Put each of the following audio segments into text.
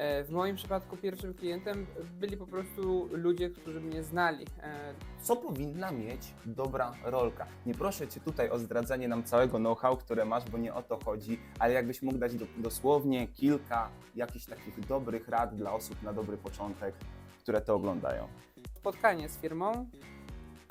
E, W moim przypadku pierwszym klientem byli po prostu ludzie, którzy mnie znali. E, Co powinna mieć dobra rolka? Nie proszę Cię tutaj o zdradzanie nam całego know-how, które masz, bo nie o to chodzi, ale jakbyś mógł dać do, dosłownie kilka jakichś takich dobrych rad dla osób na dobry początek, które to oglądają. Spotkanie z firmą,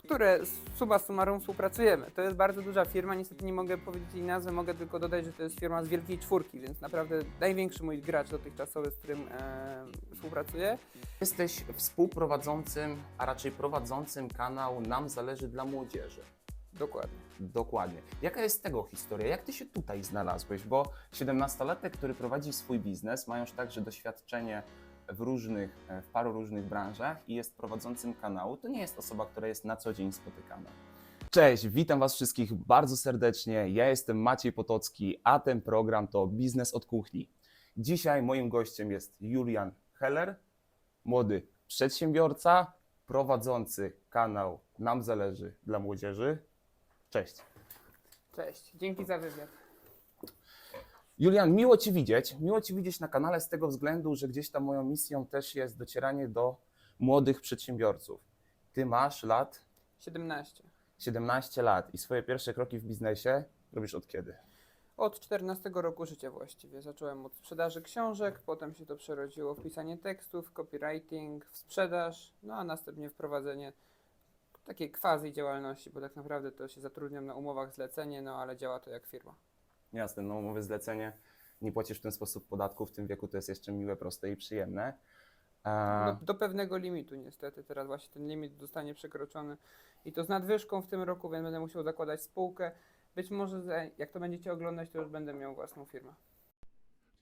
które summa summarum współpracujemy. To jest bardzo duża firma, niestety nie mogę powiedzieć jej nazwy, mogę tylko dodać, że to jest firma z wielkiej czwórki, więc naprawdę największy mój gracz dotychczasowy, z którym e, współpracuję. Jesteś współprowadzącym, a raczej prowadzącym kanał Nam Zależy dla Młodzieży. Dokładnie. Dokładnie. Jaka jest tego historia? Jak ty się tutaj znalazłeś? Bo 17-latek, który prowadzi swój biznes, ma już także doświadczenie w różnych, w paru różnych branżach i jest prowadzącym kanału, to nie jest osoba, która jest na co dzień spotykana. Cześć, witam Was wszystkich bardzo serdecznie. Ja jestem Maciej Potocki, a ten program to Biznes od Kuchni. Dzisiaj moim gościem jest Julian Heller, młody przedsiębiorca, prowadzący kanał Nam Zależy dla Młodzieży. Cześć. Cześć, dzięki za wywiad. Julian, miło Cię widzieć. Miło Cię widzieć na kanale z tego względu, że gdzieś tam moją misją też jest docieranie do młodych przedsiębiorców. Ty masz lat 17. 17 lat i swoje pierwsze kroki w biznesie robisz od kiedy? Od 14 roku życia właściwie. Zacząłem od sprzedaży książek, potem się to przerodziło w pisanie tekstów, copywriting, w sprzedaż, no a następnie wprowadzenie takiej quasi działalności, bo tak naprawdę to się zatrudniam na umowach zlecenie, no ale działa to jak firma. Jasne, no umowy zlecenie, nie płacisz w ten sposób podatku, w tym wieku to jest jeszcze miłe, proste i przyjemne. A, Do, do pewnego limitu niestety. Teraz właśnie ten limit zostanie przekroczony i to z nadwyżką w tym roku, więc będę musiał zakładać spółkę. Być może jak to będziecie oglądać, to już będę miał własną firmę.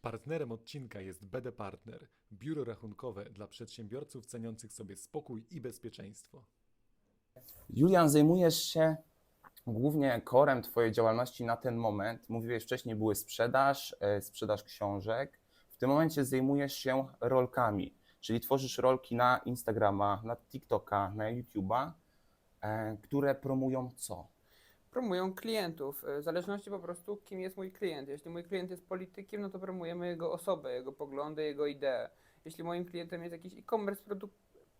Partnerem odcinka jest BD Partner, biuro rachunkowe dla przedsiębiorców ceniących sobie spokój i bezpieczeństwo. Julian, zajmujesz się głównie korem Twojej działalności na ten moment. Mówiłeś wcześniej, były sprzedaż, e, sprzedaż książek. W tym momencie zajmujesz się rolkami, czyli tworzysz rolki na Instagrama, na TikToka, na YouTube'a, e, które promują co? Promują klientów, y, w zależności po prostu kim jest mój klient. Jeśli mój klient jest politykiem, no to promujemy jego osobę, jego poglądy, jego idee. Jeśli moim klientem jest jakiś e-commerce, produk-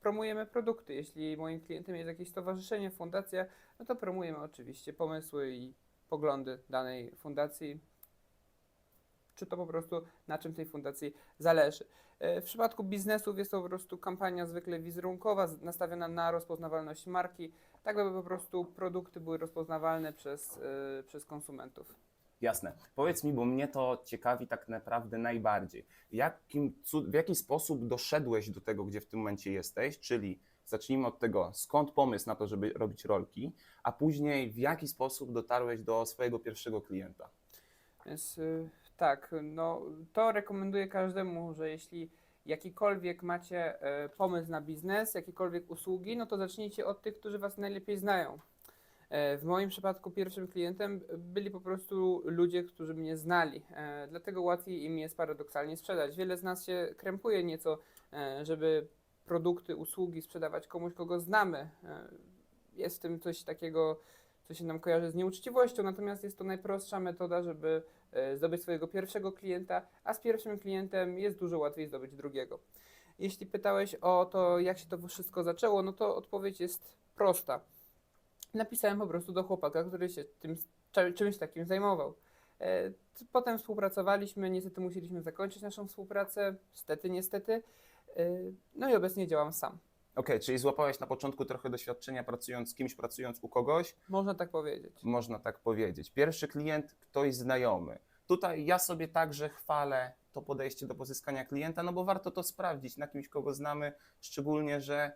promujemy produkty. Jeśli moim klientem jest jakieś stowarzyszenie, fundacja, no to promujemy oczywiście pomysły i poglądy danej fundacji, czy to po prostu na czym tej fundacji zależy. E, W przypadku biznesów jest to po prostu kampania zwykle wizerunkowa, nastawiona na rozpoznawalność marki, tak aby po prostu produkty były rozpoznawalne przez, e, przez konsumentów. Jasne. Powiedz mi, bo mnie to ciekawi tak naprawdę najbardziej. Jakim, w jaki sposób doszedłeś do tego, gdzie w tym momencie jesteś? Czyli zacznijmy od tego, skąd pomysł na to, żeby robić rolki, a później w jaki sposób dotarłeś do swojego pierwszego klienta? Więc y, tak, no to rekomenduję każdemu, że jeśli jakikolwiek macie e, pomysł na biznes, jakiekolwiek usługi, no to zacznijcie od tych, którzy Was najlepiej znają. E, W moim przypadku pierwszym klientem byli po prostu ludzie, którzy mnie znali, e, dlatego łatwiej im jest paradoksalnie sprzedać. Wiele z nas się krępuje nieco, e, żeby produkty, usługi sprzedawać komuś, kogo znamy. Jest w tym coś takiego, co się nam kojarzy z nieuczciwością, natomiast jest to najprostsza metoda, żeby zdobyć swojego pierwszego klienta, a z pierwszym klientem jest dużo łatwiej zdobyć drugiego. Jeśli pytałeś o to, jak się to wszystko zaczęło, no to odpowiedź jest prosta. Napisałem po prostu do chłopaka, który się tym, czymś takim zajmował. E, Potem współpracowaliśmy, niestety musieliśmy zakończyć naszą współpracę, stety, niestety. E, No i obecnie działam sam. Okej, czyli złapałeś na początku trochę doświadczenia pracując z kimś, pracując u kogoś, Można tak powiedzieć. można tak powiedzieć. Pierwszy klient, ktoś znajomy. Tutaj ja sobie także chwalę to podejście do pozyskania klienta, no bo warto to sprawdzić na kimś, kogo znamy, szczególnie, że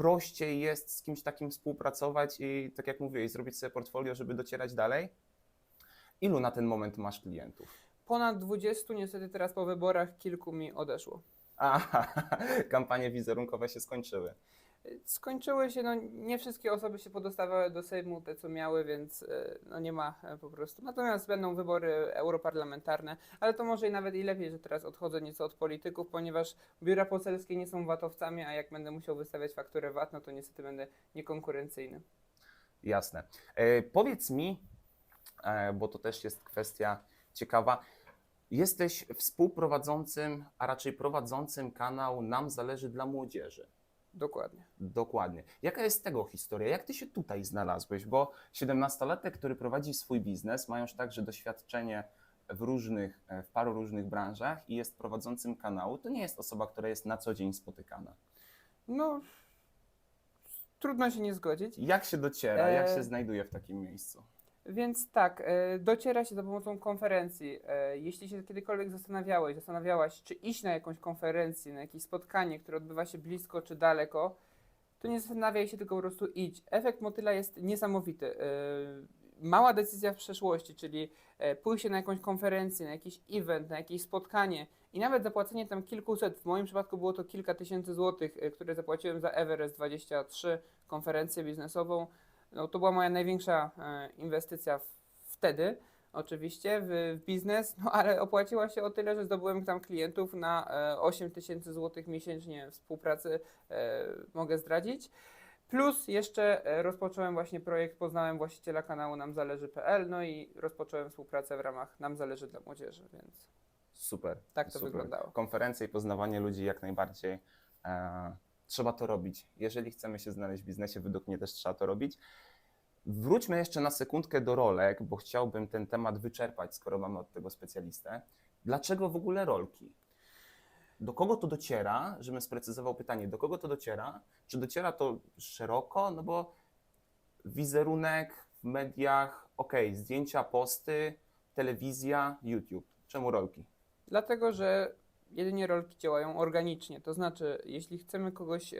prościej jest z kimś takim współpracować i tak jak mówiłeś, zrobić sobie portfolio, żeby docierać dalej. Ilu na ten moment masz klientów? Ponad 20, niestety teraz po wyborach kilku mi odeszło. Aha, kampanie wizerunkowe się skończyły. Skończyły się, no nie wszystkie osoby się podostawały do Sejmu, te co miały, więc e, no nie ma e, po prostu. Natomiast będą wybory europarlamentarne, ale to może i nawet i lepiej, że teraz odchodzę nieco od polityków, ponieważ biura poselskie nie są VAT-owcami, a jak będę musiał wystawiać fakturę VAT, no to niestety będę niekonkurencyjny. Jasne. E, powiedz mi, e, bo to też jest kwestia ciekawa, Jesteś współprowadzącym, a raczej prowadzącym kanał Nam Zależy dla Młodzieży. Dokładnie. Dokładnie. Jaka jest tego historia? Jak ty się tutaj znalazłeś? Bo 17-latek, który prowadzi swój biznes, ma już także doświadczenie w różnych, e, w paru różnych branżach i jest prowadzącym kanału, to nie jest osoba, która jest na co dzień spotykana. No, trudno się nie zgodzić. Jak się dociera, jak E, się znajduje w takim miejscu? Więc tak, e, dociera się za pomocą konferencji. E, Jeśli się kiedykolwiek zastanawiałeś, zastanawiałaś, czy iść na jakąś konferencję, na jakieś spotkanie, które odbywa się blisko czy daleko, to nie zastanawiaj się, tylko po prostu idź. Efekt motyla jest niesamowity. E, Mała decyzja w przeszłości, czyli pójście na jakąś konferencję, na jakiś event, na jakieś spotkanie i nawet zapłacenie tam kilkuset, w moim przypadku było to kilka tysięcy złotych, które zapłaciłem za Everest 23, konferencję biznesową, no, to była moja największa e, inwestycja wtedy, oczywiście, w, biznes, no ale opłaciła się o tyle, że zdobyłem tam klientów na e, 8 tysięcy złotych miesięcznie współpracy, e, mogę zdradzić. Plus jeszcze e, rozpocząłem właśnie projekt, poznałem właściciela kanału namzależy.pl, no i rozpocząłem współpracę w ramach Nam Zależy dla Młodzieży, więc Super. tak to super. wyglądało. Konferencje i poznawanie ludzi jak najbardziej. E, trzeba to robić. Jeżeli chcemy się znaleźć w biznesie, według mnie też trzeba to robić. Wróćmy jeszcze na sekundkę do rolek, bo chciałbym ten temat wyczerpać, skoro mamy od tego specjalistę. Dlaczego w ogóle rolki? Do kogo to dociera, żebym sprecyzował pytanie, do kogo to dociera? Czy dociera to szeroko? No bo wizerunek w mediach, ok, zdjęcia, posty, telewizja, YouTube. Czemu rolki? Dlatego, że jedynie rolki działają organicznie. To znaczy, jeśli chcemy kogoś, e,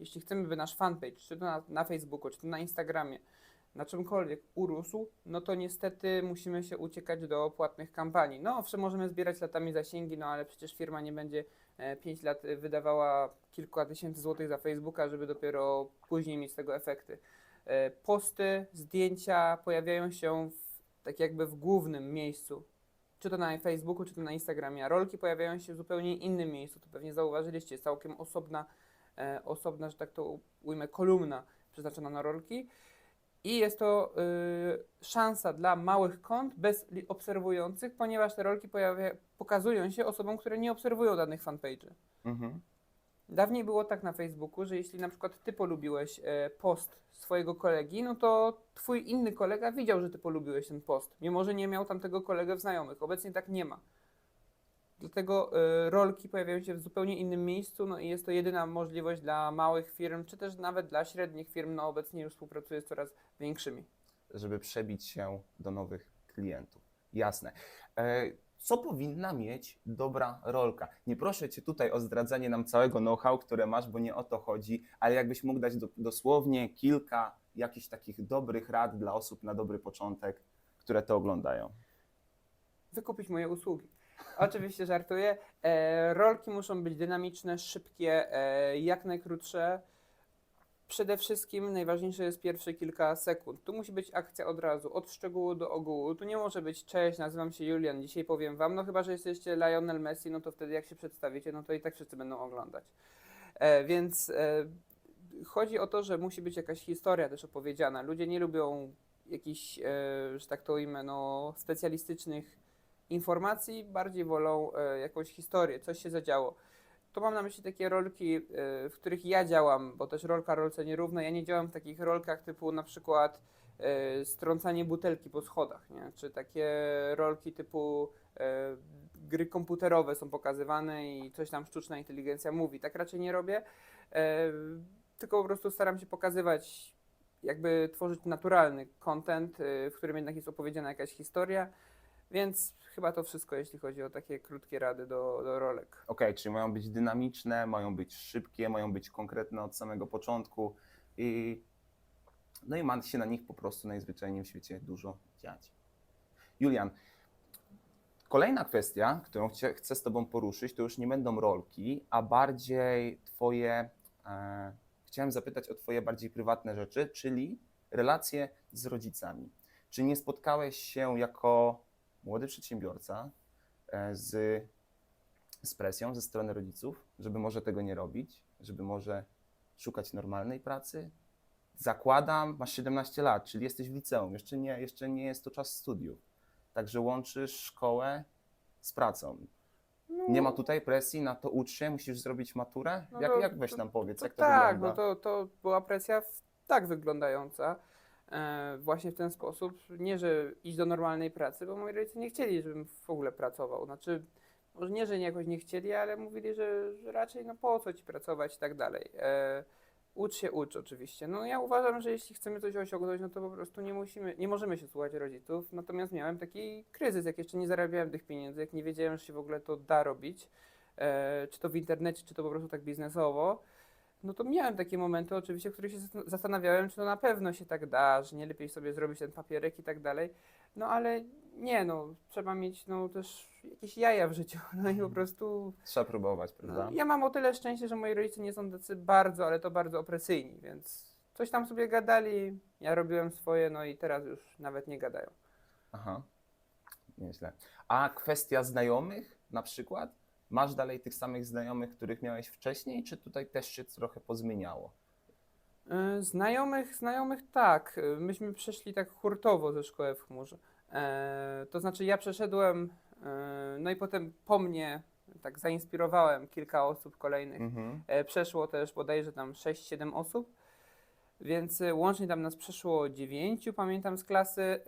jeśli chcemy, by nasz fanpage, czy to na, na Facebooku, czy to na Instagramie, na czymkolwiek urósł, no to niestety musimy się uciekać do płatnych kampanii. No owszem, możemy zbierać latami zasięgi, no ale przecież firma nie będzie 5 lat e, wydawała kilka tysięcy złotych za Facebooka, żeby dopiero później mieć z tego efekty. E, Posty, zdjęcia pojawiają się w, tak jakby w głównym miejscu czy to na Facebooku, czy to na Instagramie, a rolki pojawiają się w zupełnie innym miejscu. To pewnie zauważyliście, jest całkiem osobna, e, osobna, że tak to ujmę, kolumna przeznaczona na rolki. I jest to y, szansa dla małych kont bez obserwujących, ponieważ te rolki pojawia, pokazują się osobom, które nie obserwują danych fanpage'y. Mhm. Dawniej było tak na Facebooku, że jeśli na przykład ty polubiłeś e, post swojego kolegi, no to twój inny kolega widział, że ty polubiłeś ten post, mimo że nie miał tamtego kolegę w znajomych. Obecnie tak nie ma. Dlatego e, rolki pojawiają się w zupełnie innym miejscu, no i jest to jedyna możliwość dla małych firm, czy też nawet dla średnich firm, no obecnie już współpracuję z coraz większymi. żeby przebić się do nowych klientów. Jasne. E, Co powinna mieć dobra rolka? Nie proszę Cię tutaj o zdradzanie nam całego know-how, które masz, bo nie o to chodzi, ale jakbyś mógł dać do, dosłownie kilka jakichś takich dobrych rad dla osób na dobry początek, które to oglądają. wykupić moje usługi. Oczywiście żartuję. E, rolki muszą być dynamiczne, szybkie, e, jak najkrótsze. Przede wszystkim najważniejsze jest pierwsze kilka sekund. Tu musi być akcja od razu, od szczegółu do ogółu. Tu nie może być cześć, nazywam się Julian, dzisiaj powiem wam, no chyba, że jesteście Lionel Messi, no to wtedy jak się przedstawicie, no to i tak wszyscy będą oglądać. E, więc e, chodzi o to, że musi być jakaś historia też opowiedziana. Ludzie nie lubią jakichś, e, że tak to ujmę, no, specjalistycznych informacji, bardziej wolą e, jakąś historię, coś się zadziało. Tu mam na myśli takie rolki, e, w których ja działam, bo też rolka rolce nierówna. Ja nie działam w takich rolkach typu na przykład e, strącanie butelki po schodach, nie? czy takie rolki typu e, gry komputerowe są pokazywane i coś tam sztuczna inteligencja mówi. Tak raczej nie robię, tylko po prostu staram się pokazywać, jakby tworzyć naturalny content, w którym jednak jest opowiedziana jakaś historia. Więc chyba to wszystko, jeśli chodzi o takie krótkie rady do, do rolek. Ok, czyli mają być dynamiczne, mają być szybkie, mają być konkretne od samego początku i no i ma się na nich po prostu najzwyczajniej w świecie dużo dziać. Julian, kolejna kwestia, którą chcie, chcę z Tobą poruszyć, to już nie będą rolki, a bardziej Twoje, e, chciałem zapytać o Twoje bardziej prywatne rzeczy, czyli relacje z rodzicami. Czy nie spotkałeś się jako młody przedsiębiorca e, z z presją ze strony rodziców, żeby może tego nie robić, żeby może szukać normalnej pracy. Zakładam, masz 17 lat, czyli jesteś w liceum, jeszcze nie, jeszcze nie jest to czas studiów. Także łączysz szkołę z pracą. No, Nie ma tutaj presji na to ucz się, musisz zrobić maturę? No jak, to- jak weź nam powiedz, to jak to tak, wygląda? no to, to była presja w, tak wyglądająca. E, właśnie w ten sposób. Nie, że iść do normalnej pracy, bo moi rodzice nie chcieli, żebym w ogóle pracował. Znaczy, może nie, że jakoś nie chcieli, ale mówili, że, że raczej no po co ci pracować i tak dalej. E, ucz się, ucz oczywiście. No ja uważam, że jeśli chcemy coś osiągnąć, no to po prostu nie musimy, nie możemy się słuchać rodziców. Natomiast miałem taki kryzys, jak jeszcze nie zarabiałem tych pieniędzy, jak nie wiedziałem, że się w ogóle to da robić, e, czy to w internecie, czy to po prostu tak biznesowo. No to miałem takie momenty oczywiście, w których się zastan- zastanawiałem, czy to na pewno się tak da, że nie lepiej sobie zrobić ten papierek i tak dalej. No ale nie, no trzeba mieć no też jakieś jaja w życiu, no i po prostu Trzeba próbować, prawda? no, ja mam o tyle szczęście, że moi rodzice nie są tacy bardzo, ale to bardzo opresyjni, więc coś tam sobie gadali, ja robiłem swoje, no i teraz już nawet nie gadają. Aha, nieźle. A kwestia znajomych na przykład? Masz dalej tych samych znajomych, których miałeś wcześniej, czy tutaj też się trochę pozmieniało? Y, Znajomych, znajomych tak. Y, Myśmy przeszli tak hurtowo ze szkoły w chmurze. E, to znaczy ja przeszedłem, e, no i potem po mnie tak zainspirowałem kilka osób kolejnych. Mhm. E, przeszło też bodajże tam 6-7 osób, więc e, łącznie tam nas przeszło 9, pamiętam z klasy. E,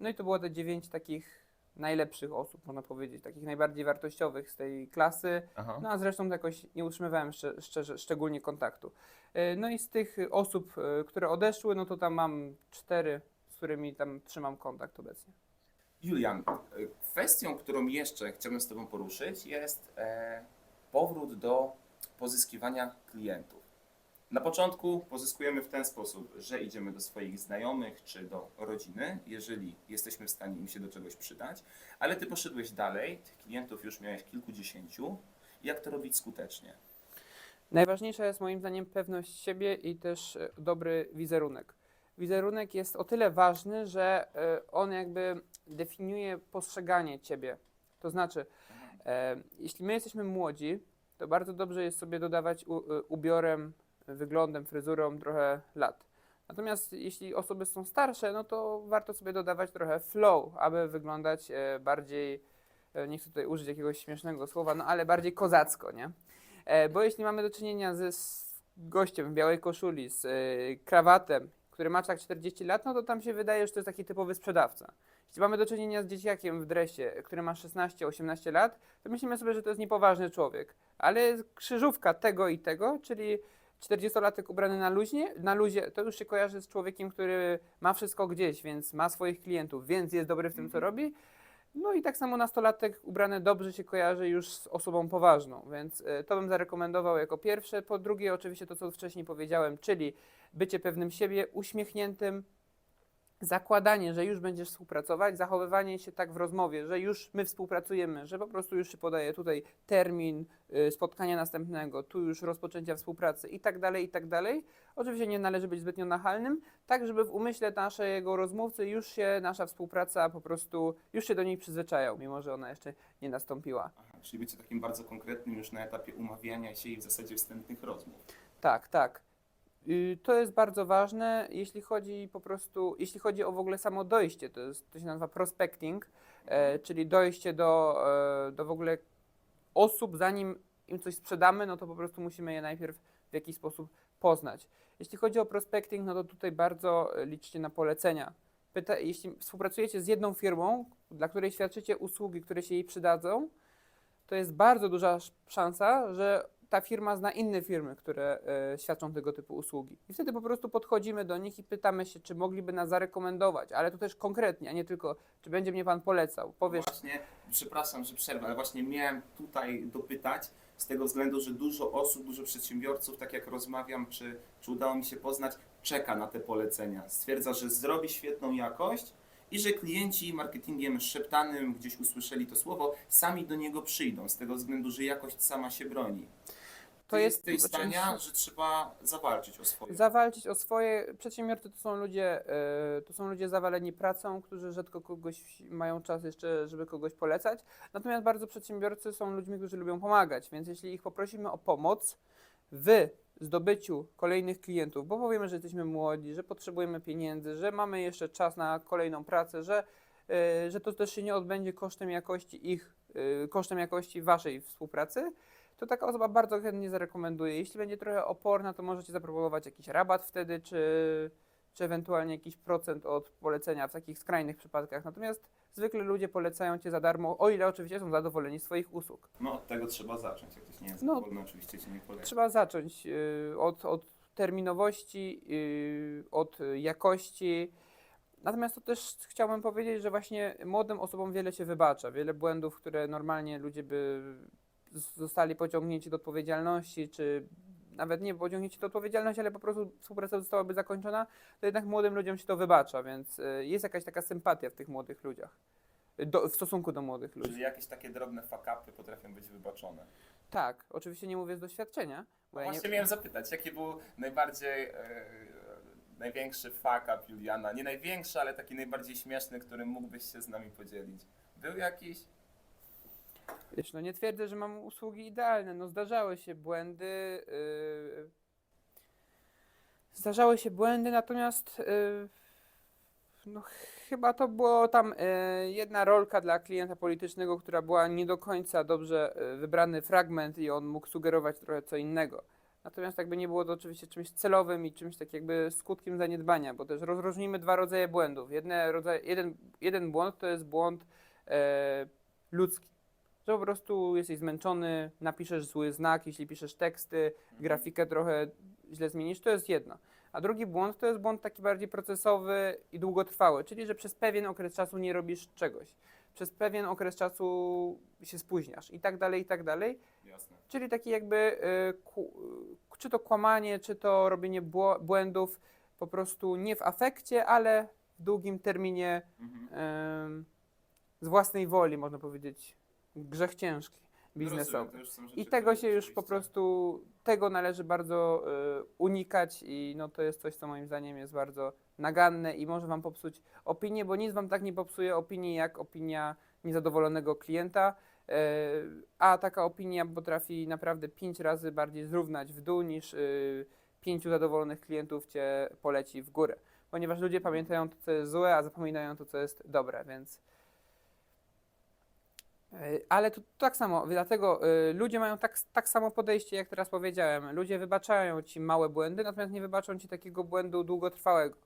no i to było te 9 takich najlepszych osób, można powiedzieć, takich najbardziej wartościowych z tej klasy. Aha. No a zresztą jakoś nie utrzymywałem szczerze, szczerze, szczególnie kontaktu. E, No i z tych osób, e, które odeszły, no to tam mam cztery, z którymi tam trzymam kontakt obecnie. Julian, y, kwestią, którą jeszcze chciałbym z Tobą poruszyć, jest e, powrót do pozyskiwania klientów. Na początku pozyskujemy w ten sposób, że idziemy do swoich znajomych czy do rodziny, jeżeli jesteśmy w stanie im się do czegoś przydać, ale Ty poszedłeś dalej, tych klientów już miałeś kilkudziesięciu. Jak to robić skutecznie? Najważniejsza jest moim zdaniem pewność siebie i też e, dobry wizerunek. Wizerunek jest o tyle ważny, że e, on jakby definiuje postrzeganie ciebie. To znaczy, e, jeśli my jesteśmy młodzi, to bardzo dobrze jest sobie dodawać ubiorem, wyglądem, fryzurą trochę lat. Natomiast jeśli osoby są starsze, no to warto sobie dodawać trochę flow, aby wyglądać e, bardziej, e, nie chcę tutaj użyć jakiegoś śmiesznego słowa, no ale bardziej kozacko, nie? E, bo jeśli mamy do czynienia ze gościem w białej koszuli, z krawatem, który ma tak 40 lat, no to tam się wydaje, że to jest taki typowy sprzedawca. Jeśli mamy do czynienia z dzieciakiem w dresie, który ma 16-18 lat, to myślimy sobie, że to jest niepoważny człowiek. Ale krzyżówka tego i tego, czyli 40-latek ubrany na, luźnie, na luzie, to już się kojarzy z człowiekiem, który ma wszystko gdzieś, więc ma swoich klientów, więc jest dobry w tym, co robi. No i tak samo nastolatek ubrany dobrze się kojarzy już z osobą poważną, więc e, to bym zarekomendował jako pierwsze. Po drugie, oczywiście to, co wcześniej powiedziałem, czyli bycie pewnym siebie, uśmiechniętym, zakładanie, że już będziesz współpracować, zachowywanie się tak w rozmowie, że już my współpracujemy, że po prostu już się podaje tutaj termin y, spotkania następnego, tu już rozpoczęcia współpracy i tak dalej, i tak dalej. Oczywiście nie należy być zbytnio nachalnym, tak żeby w umyśle naszego rozmówcy już się nasza współpraca po prostu, już się do niej przyzwyczajał, mimo że ona jeszcze nie nastąpiła. Aha, czyli bycie takim bardzo konkretnym już na etapie umawiania się i w zasadzie wstępnych rozmów. Tak, tak. Y, To jest bardzo ważne, jeśli chodzi po prostu, jeśli chodzi o w ogóle samo dojście, to, jest, to się nazywa prospecting, e, czyli dojście do, e, do w ogóle osób, zanim im coś sprzedamy, no to po prostu musimy je najpierw w jakiś sposób poznać. Jeśli chodzi o prospecting, no to tutaj bardzo liczcie na polecenia. Pyta, jeśli współpracujecie z jedną firmą, dla której świadczycie usługi, które się jej przydadzą, to jest bardzo duża sz- szansa, że ta firma zna inne firmy, które e, świadczą tego typu usługi. I wtedy po prostu podchodzimy do nich i pytamy się, czy mogliby nas zarekomendować, ale to też konkretnie, a nie tylko, czy będzie mnie pan polecał. Powiesz, Właśnie, przepraszam, że przerwę, ale właśnie miałem tutaj dopytać z tego względu, że dużo osób, dużo przedsiębiorców, tak jak rozmawiam, czy, czy udało mi się poznać, czeka na te polecenia. Stwierdza, że zrobi świetną jakość i że klienci marketingiem szeptanym gdzieś usłyszeli to słowo, sami do niego przyjdą, z tego względu, że jakość sama się broni. To jest- zdania, oczywiście- że trzeba zawalczyć o swoje. zawalczyć o swoje. Przedsiębiorcy to są ludzie, e, to są ludzie zawaleni pracą, którzy rzadko kogoś mają czas jeszcze, żeby kogoś polecać. Natomiast bardzo przedsiębiorcy są ludźmi, którzy lubią pomagać, więc jeśli ich poprosimy o pomoc w zdobyciu kolejnych klientów, bo powiemy, że jesteśmy młodzi, że potrzebujemy pieniędzy, że mamy jeszcze czas na kolejną pracę, że, e, że to też się nie odbędzie kosztem jakości ich y, kosztem jakości waszej współpracy, to taka osoba bardzo chętnie zarekomenduje. Jeśli będzie trochę oporna, to możecie zaproponować jakiś rabat wtedy, czy, czy ewentualnie jakiś procent od polecenia w takich skrajnych przypadkach. Natomiast zwykle ludzie polecają cię za darmo, o ile oczywiście są zadowoleni z swoich usług. No od tego trzeba zacząć. Jak ktoś nie jest No. zadowolony, oczywiście cię nie poleca. Trzeba zacząć y, od, od terminowości, y, od jakości. Natomiast to też chciałbym powiedzieć, że właśnie młodym osobom wiele się wybacza. Wiele błędów, które normalnie ludzie by zostali pociągnięci do odpowiedzialności, czy nawet nie pociągnięci do odpowiedzialności, ale po prostu współpraca zostałaby zakończona, to jednak młodym ludziom się to wybacza, więc y, jest jakaś taka sympatia w tych młodych ludziach. Do, w stosunku do młodych ludzi. Czyli jakieś takie drobne fakapy potrafią być wybaczone. Tak, oczywiście nie mówię z doświadczenia. Bo ja nie, Właśnie miałem zapytać, jaki był najbardziej, e, największy fuck up Juliana? Nie największy, ale taki najbardziej śmieszny, którym mógłbyś się z nami podzielić. Był jakiś? Wiesz, no nie twierdzę, że mam usługi idealne. No zdarzały się błędy. Yy... Zdarzały się błędy, natomiast yy... no, chyba to było tam yy, jedna rolka dla klienta politycznego, która była nie do końca dobrze yy, wybrany fragment i on mógł sugerować trochę co innego. Natomiast jakby nie było to oczywiście czymś celowym i czymś tak jakby skutkiem zaniedbania, bo też rozróżnimy dwa rodzaje błędów. Jedne rodzaje, jeden, jeden błąd to jest błąd e, ludzki że po prostu jesteś zmęczony, napiszesz zły znak, jeśli piszesz teksty, grafikę trochę źle zmienisz, to jest jedno. A drugi błąd to jest błąd taki bardziej procesowy i długotrwały, czyli że przez pewien okres czasu nie robisz czegoś, przez pewien okres czasu się spóźniasz i tak dalej, i tak dalej. Jasne. Czyli taki jakby, y, y, czy to kłamanie, czy to robienie błędów po prostu nie w afekcie, ale w długim terminie Mhm. Z własnej woli, można powiedzieć, grzech ciężki Rozumiem, biznesowy. rzeczy, I tego się już po prostu, tego należy bardzo y, unikać i no to jest coś, co moim zdaniem jest bardzo naganne i może Wam popsuć opinię, bo nic Wam tak nie popsuje opinii, jak opinia niezadowolonego klienta, y, a taka opinia potrafi naprawdę pięć razy bardziej zrównać w dół niż y, pięciu zadowolonych klientów Cię poleci w górę. Ponieważ ludzie pamiętają to, co jest złe, a zapominają to, co jest dobre, więc... Y, Ale to tak samo, dlatego y, ludzie mają tak, tak samo podejście, jak teraz powiedziałem. Ludzie wybaczają ci małe błędy, natomiast nie wybaczą ci takiego błędu długotrwałego.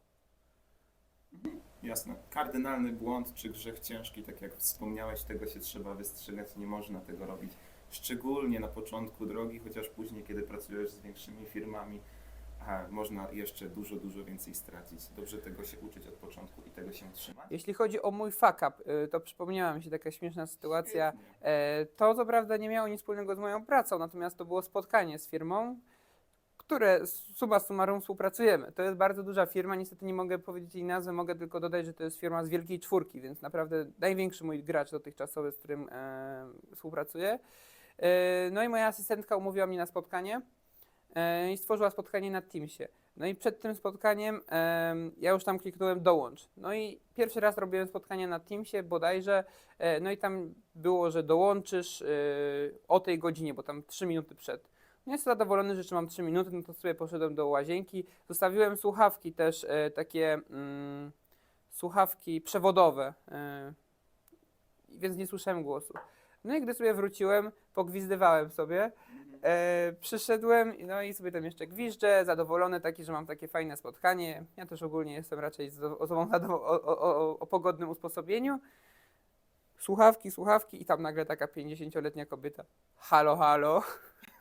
Jasne. Kardynalny błąd czy grzech ciężki, tak jak wspomniałeś, tego się trzeba wystrzegać, nie można tego robić. Szczególnie na początku drogi, chociaż później, kiedy pracujesz z większymi firmami, a, można jeszcze dużo, dużo więcej stracić. Dobrze tego się uczyć od początku i tego się trzymać. Jeśli chodzi o mój fuck up, y, to przypomniała mi się taka śmieszna sytuacja. E, To co prawda nie miało nic wspólnego z moją pracą, natomiast to było spotkanie z firmą, które summa summarum współpracujemy. To jest bardzo duża firma, niestety nie mogę powiedzieć jej nazwy, mogę tylko dodać, że to jest firma z wielkiej czwórki, więc naprawdę największy mój gracz dotychczasowy, z którym e, współpracuję. E, no i moja asystentka umówiła mnie na spotkanie i stworzyła spotkanie na Teamsie. No i przed tym spotkaniem em, ja już tam kliknąłem dołącz. No i pierwszy raz robiłem spotkanie na Teamsie bodajże, e, no i tam było, że dołączysz e, o tej godzinie, bo tam 3 minuty przed. No jestem zadowolony, że mam 3 minuty, no to sobie poszedłem do łazienki. Zostawiłem słuchawki też, e, takie mm, słuchawki przewodowe, e, więc nie słyszałem głosu. No i gdy sobie wróciłem, pogwizdywałem sobie, E, przyszedłem, no i sobie tam jeszcze gwiżdżę, zadowolony taki, że mam takie fajne spotkanie. Ja też ogólnie jestem raczej osobą o, o, o, o pogodnym usposobieniu. Słuchawki, słuchawki i tam nagle taka 50-letnia kobieta. Halo, halo.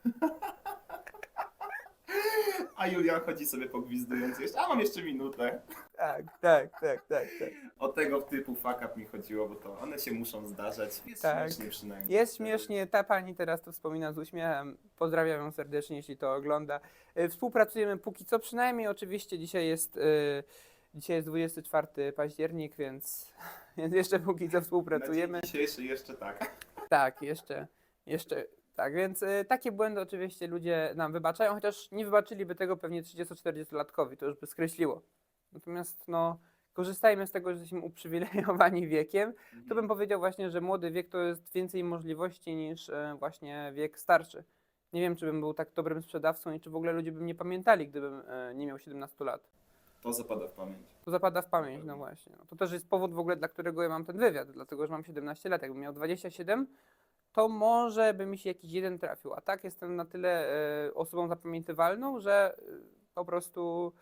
A Julian chodzi sobie pogwizdując jeszcze, a mam jeszcze minutę. Tak, tak, tak, tak, tak. O tego typu fuck up mi chodziło, bo to one się muszą zdarzać. Jest Tak. śmiesznie przynajmniej. Jest śmiesznie, ta pani teraz to wspomina z uśmiechem. Pozdrawiam ją serdecznie, jeśli to ogląda. E, Współpracujemy póki co, przynajmniej oczywiście dzisiaj jest, e, dzisiaj jest 24 październik, więc, więc jeszcze póki co współpracujemy. Na dzień dzisiejszy jeszcze tak. Tak, jeszcze, jeszcze. Tak, więc y, takie błędy oczywiście ludzie nam wybaczają, chociaż nie wybaczyliby tego pewnie 30-40-latkowi, to już by skreśliło. Natomiast no, korzystajmy z tego, że jesteśmy uprzywilejowani wiekiem. To bym powiedział właśnie, że młody wiek to jest więcej możliwości niż e, właśnie wiek starszy. Nie wiem, czy bym był tak dobrym sprzedawcą i czy w ogóle ludzie by mnie pamiętali, gdybym e, nie miał 17 lat. To zapada w pamięć. To zapada w pamięć, no właśnie. No, to też jest powód w ogóle, dla którego ja mam ten wywiad, dlatego że mam 17 lat. Jakbym miał 27, to może by mi się jakiś jeden trafił. A tak jestem na tyle e, osobą zapamiętywalną, że e, po prostu,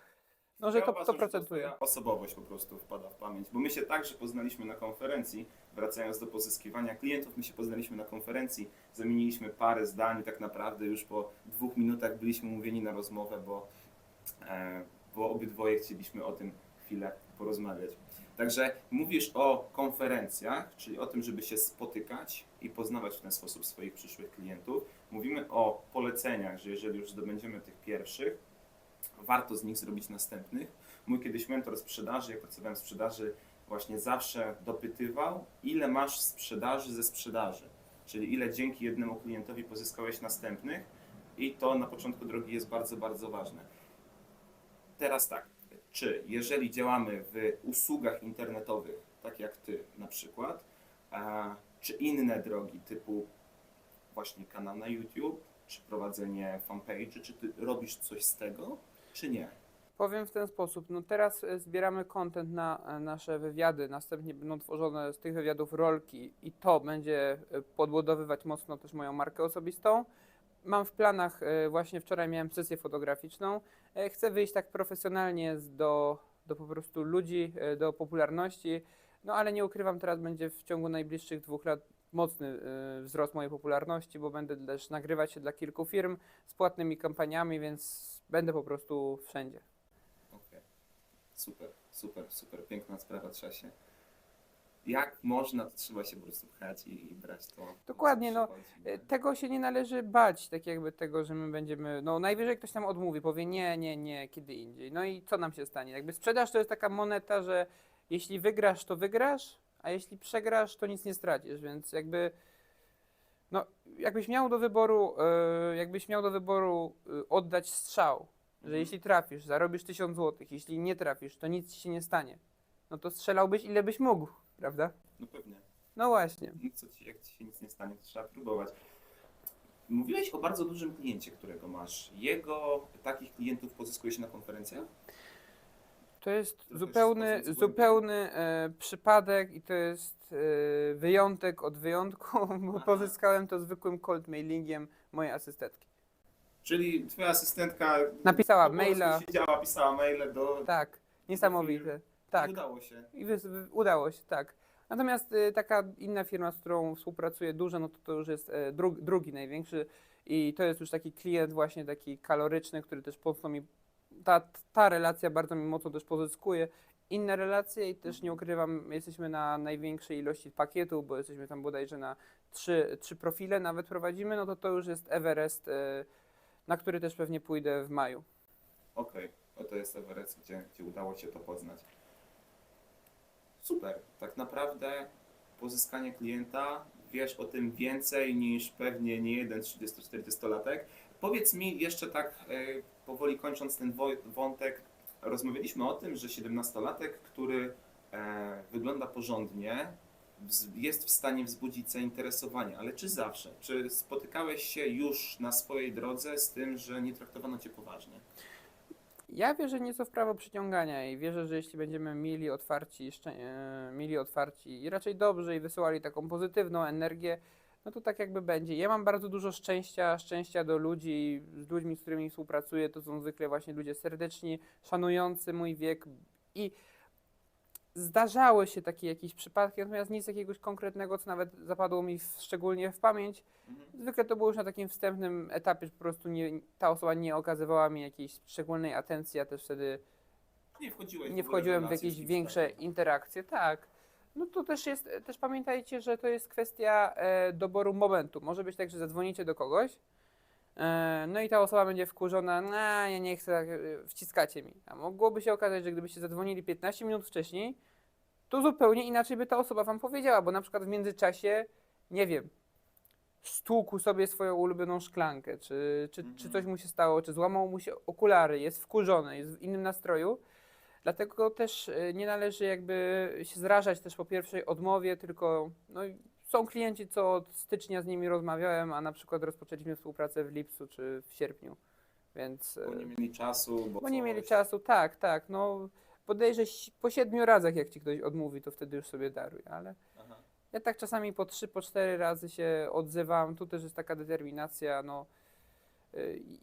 no, że to, to procentuje. Osobowość po prostu wpada w pamięć, bo my się także poznaliśmy na konferencji, wracając do pozyskiwania klientów, my się poznaliśmy na konferencji, zamieniliśmy parę zdań tak naprawdę już po dwóch minutach byliśmy umówieni na rozmowę, bo, e, bo obydwoje chcieliśmy o tym chwilę porozmawiać. Także mówisz o konferencjach, czyli o tym, żeby się spotykać i poznawać w ten sposób swoich przyszłych klientów. Mówimy o poleceniach, że jeżeli już zdobędziemy tych pierwszych, warto z nich zrobić następnych. Mój kiedyś mentor sprzedaży, jak pracowałem w sprzedaży, właśnie zawsze dopytywał, ile masz sprzedaży ze sprzedaży, czyli ile dzięki jednemu klientowi pozyskałeś następnych i to na początku drogi jest bardzo, bardzo ważne. Teraz tak, czy jeżeli działamy w usługach internetowych, tak jak Ty na przykład, czy inne drogi typu właśnie kanał na YouTube, czy prowadzenie fanpage'y, czy Ty robisz coś z tego, czy nie? Powiem w ten sposób. No teraz e, zbieramy content na e, nasze wywiady, następnie będą tworzone z tych wywiadów rolki i to będzie e, podbudowywać mocno też moją markę osobistą. Mam w planach, właśnie wczoraj miałem sesję fotograficzną. Chcę wyjść tak profesjonalnie do, do po prostu ludzi, do popularności. No ale nie ukrywam, teraz będzie w ciągu najbliższych dwóch lat mocny e, wzrost mojej popularności, bo będę też nagrywać się dla kilku firm z płatnymi kampaniami, więc będę po prostu wszędzie. Okej. Super, super, super. Piękna sprawa, trzeba się. Jak można, to trzeba się po prostu pchać i, i brać to. Dokładnie, no, nie? Tego się nie należy bać, tak jakby tego, że my będziemy, no najwyżej ktoś nam odmówi, powie nie, nie, nie, kiedy indziej. No i co nam się stanie? Jakby sprzedaż to jest taka moneta, że jeśli wygrasz, to wygrasz, a jeśli przegrasz, to nic nie stracisz, więc jakby, no jakbyś miał do wyboru, e, jakbyś miał do wyboru e, oddać strzał, że Mhm. jeśli trafisz, zarobisz 1000 złotych, jeśli nie trafisz, to nic ci się nie stanie, no to strzelałbyś ile byś mógł, prawda? No pewnie. No właśnie. No co ci, jak ci się nic nie stanie, to trzeba próbować. Mówiłeś o bardzo dużym kliencie, którego masz. Jego takich klientów pozyskujesz na konferencjach? To jest zupełny, zupełny e, przypadek i to jest e, wyjątek od wyjątku, bo pozyskałem to zwykłym cold mailingiem mojej asystentki. Czyli twoja asystentka Napisała po maila. siedziała, pisała maile do... Tak, niesamowite. Tak, I udało się. i wy, udało się, tak. Natomiast e, taka inna firma, z którą współpracuję duża, no to to już jest e, dru, drugi największy i to jest już taki klient właśnie taki kaloryczny, który też mocno mi, ta, ta relacja bardzo mi mocno też pozyskuje. Inne relacje i też nie ukrywam, jesteśmy na największej ilości pakietów, bo jesteśmy tam bodajże na trzy, trzy profile nawet prowadzimy, no to to już jest Everest, e, na który też pewnie pójdę w maju. Okej, no to jest Everest, gdzie, gdzie udało się to poznać. Super. Tak naprawdę pozyskanie klienta, wiesz o tym więcej niż pewnie nie jeden 30-40-latek. Powiedz mi jeszcze tak, e, powoli kończąc ten wątek, rozmawialiśmy o tym, że 17-latek, który e, wygląda porządnie, jest w stanie wzbudzić zainteresowanie, ale czy zawsze? Czy spotykałeś się już na swojej drodze z tym, że nie traktowano cię poważnie? Ja wierzę nieco w prawo przyciągania i wierzę, że jeśli będziemy mili, otwarci, e, mili, otwarci i raczej dobrze i wysyłali taką pozytywną energię, no to tak jakby będzie. Ja mam bardzo dużo szczęścia, szczęścia do ludzi, z ludźmi, z którymi współpracuję, to są zwykle właśnie ludzie serdeczni, szanujący mój wiek i zdarzały się takie jakieś przypadki, natomiast nic jakiegoś konkretnego, co nawet zapadło mi w, szczególnie w pamięć. Mhm. Zwykle to było już na takim wstępnym etapie, że po prostu nie, ta osoba nie okazywała mi jakiejś szczególnej atencji, ja też wtedy Nie nie w wchodziłem w z jakieś większe interakcje, tak. No to też jest, też pamiętajcie, że to jest kwestia e, doboru momentu. Może być tak, że zadzwonicie do kogoś, e, no i ta osoba będzie wkurzona, no ja nie chcę, tak, e, wciskacie mi. A mogłoby się okazać, że gdybyście zadzwonili 15 minut wcześniej, to zupełnie inaczej by ta osoba wam powiedziała, bo na przykład w międzyczasie, nie wiem, stłukł sobie swoją ulubioną szklankę, czy, czy, czy Mhm. coś mu się stało, czy złamał mu się okulary, jest wkurzony, jest w innym nastroju. Dlatego też y, nie należy jakby się zrażać też po pierwszej odmowie, tylko no, są klienci, co od stycznia z nimi rozmawiałem, a na przykład rozpoczęliśmy współpracę w lipcu czy w sierpniu, więc... Bo y, nie mieli czasu, bo, bo nie mieli czasu, tak, tak, no si- po siedmiu razach jak ci ktoś odmówi, to wtedy już sobie daruj, ale Aha. Ja tak czasami po trzy, po cztery razy się odzywam. Tu też jest taka determinacja. No, y, i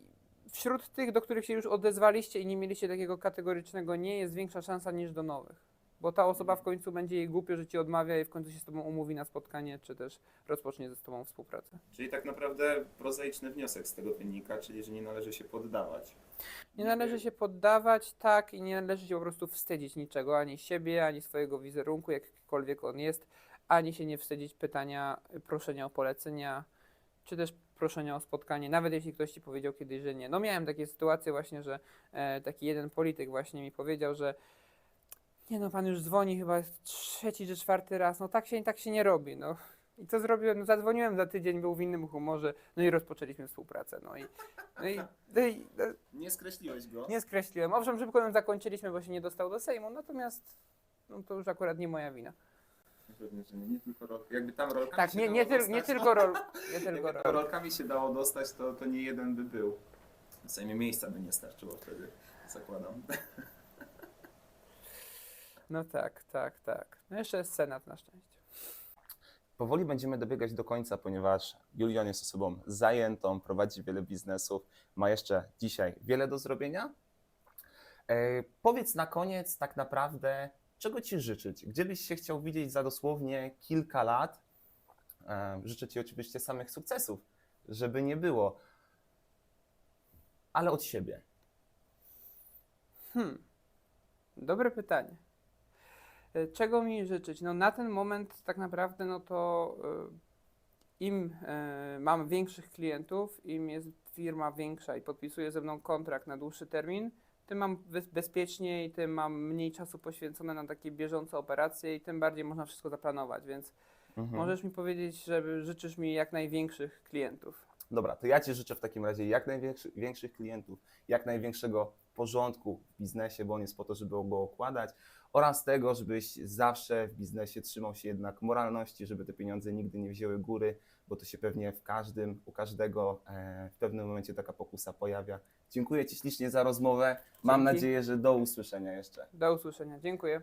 wśród tych, do których się już odezwaliście i nie mieliście takiego kategorycznego nie, jest większa szansa niż do nowych. Bo ta osoba w końcu będzie jej głupio, że ci odmawia i w końcu się z tobą umówi na spotkanie, czy też rozpocznie ze z tobą współpracę. Czyli tak naprawdę prozaiczny wniosek z tego wynika, czyli że nie należy się poddawać. Nie należy się poddawać, tak, i nie należy się po prostu wstydzić niczego, ani siebie, ani swojego wizerunku, jakikolwiek on jest, ani się nie wstydzić pytania, proszenia o polecenia, czy też proszenia o spotkanie, nawet jeśli ktoś ci powiedział kiedyś, że nie. No miałem takie sytuacje właśnie, że e, taki jeden polityk właśnie mi powiedział, że nie no, pan już dzwoni chyba trzeci czy czwarty raz, no tak się, tak się nie robi, no. I co zrobiłem? No, zadzwoniłem za tydzień, był w innym humorze, no i rozpoczęliśmy współpracę, no i, no i, no i no, Nie skreśliłeś go? nie skreśliłem. Owszem, szybko ją zakończyliśmy, bo się nie dostał do Sejmu, natomiast no, to już akurat nie moja wina. Pewnie, że nie, nie tylko rolka. Jakby tam rolkami Tak, się nie, dało nie, tyl, nie dostać, tylko rol. Nie Jakby tylko tam rol. rolkami się dało dostać, to, to nie jeden by był. W Sejmie miejsca by nie starczyło wtedy, zakładam. No tak, tak, tak. No jeszcze jest Senat na szczęście. Powoli będziemy dobiegać do końca, ponieważ Julian jest osobą zajętą, prowadzi wiele biznesów, ma jeszcze dzisiaj wiele do zrobienia. E, powiedz na koniec tak naprawdę, czego Ci życzyć? Gdzie byś się chciał widzieć za dosłownie kilka lat? Życzę Ci oczywiście samych sukcesów, żeby nie było, ale od siebie. Hmm. Dobre pytanie. E, Czego mi życzyć? No na ten moment tak naprawdę no to e, im e, mam większych klientów, im jest firma większa i podpisuje ze mną kontrakt na dłuższy termin, tym mam bez- bezpieczniej, tym mam mniej czasu poświęcone na takie bieżące operacje i tym bardziej można wszystko zaplanować, więc Mhm. możesz mi powiedzieć, że życzysz mi jak największych klientów. Dobra, to ja Ci życzę w takim razie jak największych większych klientów, jak największego porządku w biznesie, bo on jest po to, żeby go okładać, oraz tego, żebyś zawsze w biznesie trzymał się jednak moralności, żeby te pieniądze nigdy nie wzięły góry, bo to się pewnie w każdym, u każdego e, w pewnym momencie taka pokusa pojawia. Dziękuję Ci ślicznie za rozmowę. Mam Dzięki. nadzieję, że do usłyszenia jeszcze. Do usłyszenia. Dziękuję.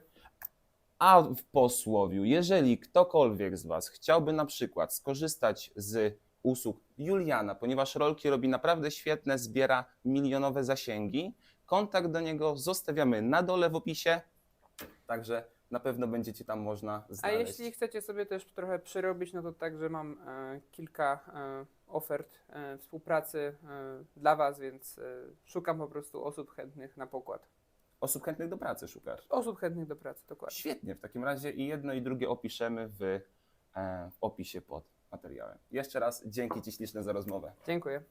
A w posłowiu, jeżeli ktokolwiek z Was chciałby na przykład skorzystać z usług Juliana, ponieważ rolki robi naprawdę świetne, zbiera milionowe zasięgi, kontakt do niego zostawiamy na dole w opisie, także na pewno będziecie tam można A znaleźć. jeśli chcecie sobie też trochę przyrobić, no to także mam e, kilka e, ofert e, współpracy e, dla Was, więc e, szukam po prostu osób chętnych na pokład. Osób chętnych do pracy szukasz. Osób chętnych do pracy, dokładnie. Świetnie, w takim razie i jedno i drugie opiszemy w, e, w opisie pod materiałem. Jeszcze raz dzięki Ci śliczne za rozmowę. Dziękuję.